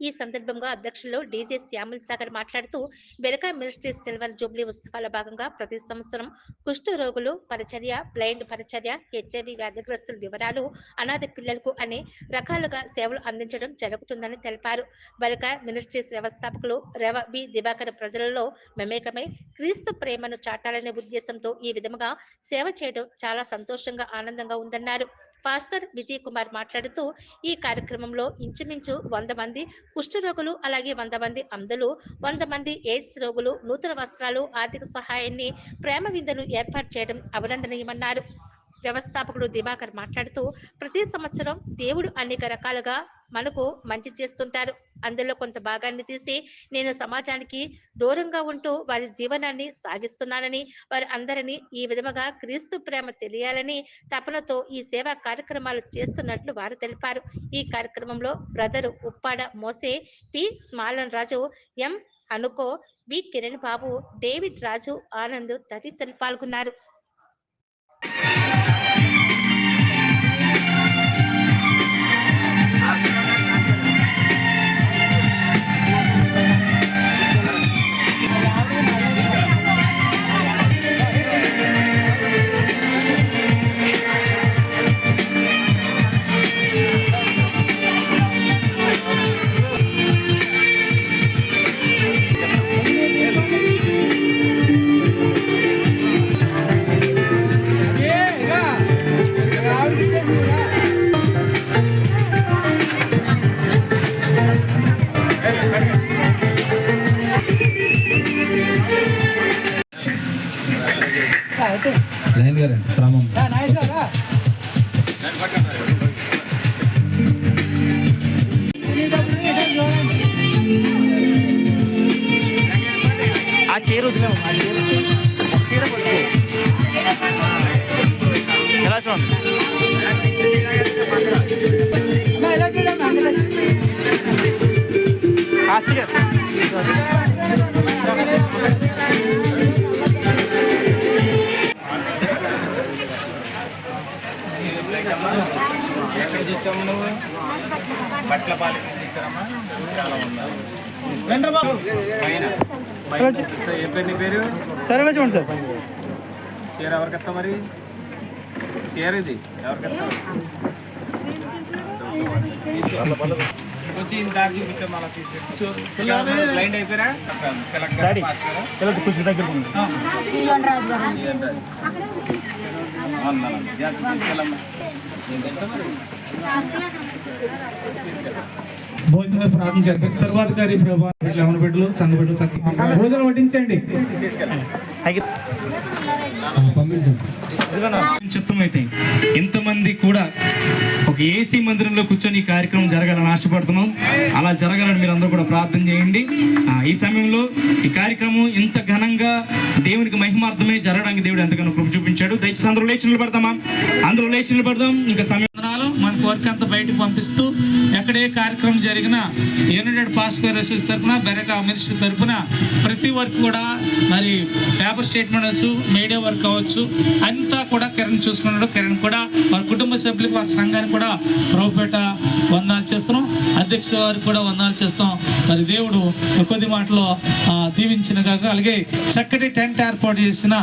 ఈ సందర్భంగా అధ్యక్షులు డీజే శ్యాముల్ సాగర్ మాట్లాడుతూ బెరకా మినిస్ట్రీస్ సిల్వర్ జూబ్లీ ఉత్సవాల భాగంగా ప్రతి సంవత్సరం కుష్టు రోగులు పరిచర్య బ్లైండ్ పరిచర్య హెచ్ఐవి వ్యాధిగ్రస్తుల వివరాలు అనాథ పిల్లలకు అనే రకాలుగా సేవలు అందించడం జరుగుతుందని తెలిపారు. బెరకా మినిస్ట్రీస్ వ్యవస్థాపకులు రవ బి దివాకర్ ప్రజలలో మమేకమై క్రీస్తు ప్రేమను చాటాలనే ఉద్దేశంతో ఈ విధముగా సేవ చేయడం చాలా సంతోషంగా ఆనందంగా ఉందన్నారు. పాస్టర్ విజయ్ కుమార్ మాట్లాడుతూ ఈ కార్యక్రమంలో ఇంచుమించు వంద మంది కుష్ఠరోగులు అలాగే వంద మంది అంధులు వంద మంది ఎయిడ్స్ రోగులు నూతన వస్త్రాలు ఆర్థిక సహాయాన్ని ప్రేమ విందులు ఏర్పాటు చేయడం అభినందనీయమన్నారు. వ్యవస్థాపకుడు దివాకర్ మాట్లాడుతూ ప్రతి సంవత్సరం దేవుడు అనేక రకాలుగా మనకు మంచి చేస్తుంటారు. అందులో కొంత భాగాన్ని తీసి నేను సమాజానికి దూరంగా ఉంటూ వారి జీవనాన్ని సాగిస్తున్నానని వారి అందరినీ ఈ విధముగా క్రీస్తు ప్రేమ తెలియాలని తపనతో ఈ సేవా కార్యక్రమాలు చేస్తున్నట్లు వారు తెలిపారు. ఈ కార్యక్రమంలో బ్రదర్ ఉప్పాడ మోసే పి. స్మాలన్ రాజు ఎం. అనుకో బి కిరణ్ బాబు డేవిడ్ రాజు ఆనంద్ తదితరులు పాల్గొన్నారు. లైన్ గారు క్రమం ఆ చీర వదిలేము ఆ చీర చీర వదిలేము. ఎలా చూడండి ఎక్కడ చూసాము నువ్వు? బట్టల పాలెం చూసారమ్మా చాలా ఏ పేరు నీ పేరు? సరే చూడండి సార్. చీర ఎవరికి మరి? చీర ఇది ఎవరికి కొంచెం దగ్గర? భోజన ప్రార్థన జరిపారు సర్వాధికారి ప్రభా లెవెన్ బిడ్డలు సంఘ బిడ్డలు చక్కగా భోజనం వడ్డించండి పంపించండి చిత్తమైతే ఇంతమంది కూడా ఒక ఏసీ మందిరంలో కూర్చొని ఈ కార్యక్రమం జరగాలని ఆశపడుతున్నాం. అలా జరగాలని మీరు అందరూ కూడా ప్రార్థన చేయండి. ఈ సమయంలో ఈ కార్యక్రమం ఇంత ఘనంగా దేవునికి మహిమార్థమే జరగడానికి దేవుడు ఎంతగానో కృప చూపించాడు. దయచేసి అందరూ లేచి నిలబడతామా? అందరూ లేచి నిలబడదాం. ఇంకా సమయం మన కోరిక అంతా బయటకు పంపిస్తూ ఎక్కడ ఏ కార్యక్రమం జరిగినా యునైటెడ్ పాస్టర్ అసోసియేషన్ తరఫున బెరక మినిస్ట్రీ తరఫున ప్రతి వర్క్ కూడా మరి పేపర్ స్టేట్మెంట్ అవచ్చు మీడియా వర్క్ అవ్వచ్చు అంతా కూడా కిరణ్ చూసుకున్నాడు. కిరణ్ కూడా వారి కుటుంబ సభ్యులకు వారి సంఘానికి కూడా ప్రభుపేట వందనాలు చేస్తున్నాం. అధ్యక్షుల వారికి కూడా వందనాలు చేస్తాం మరి దేవుడు కొద్ది మాటలో దీవించిన కాక అలాగే చక్కటి టెంట్ ఏర్పాటు చేసిన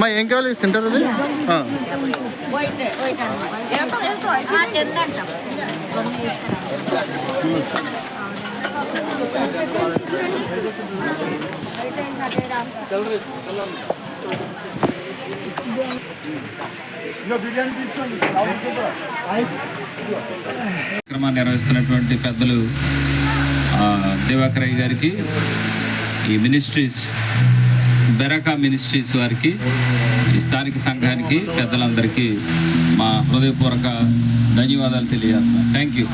మా ఏం కావాలి? తింటారు అది? ఆ. కార్యక్రమాన్ని నిర్వహిస్తున్నటువంటి పెద్దలు దివాకరయ్య గారికి ఈ మినిస్ట్రీస్ బెరకా మినిస్ట్రీస్ వారికి ఈ స్థానిక సంఘానికి పెద్దలందరికీ మా హృదయపూర్వక ధన్యవాదాలు తెలియజేస్తాను థ్యాంక్ యూ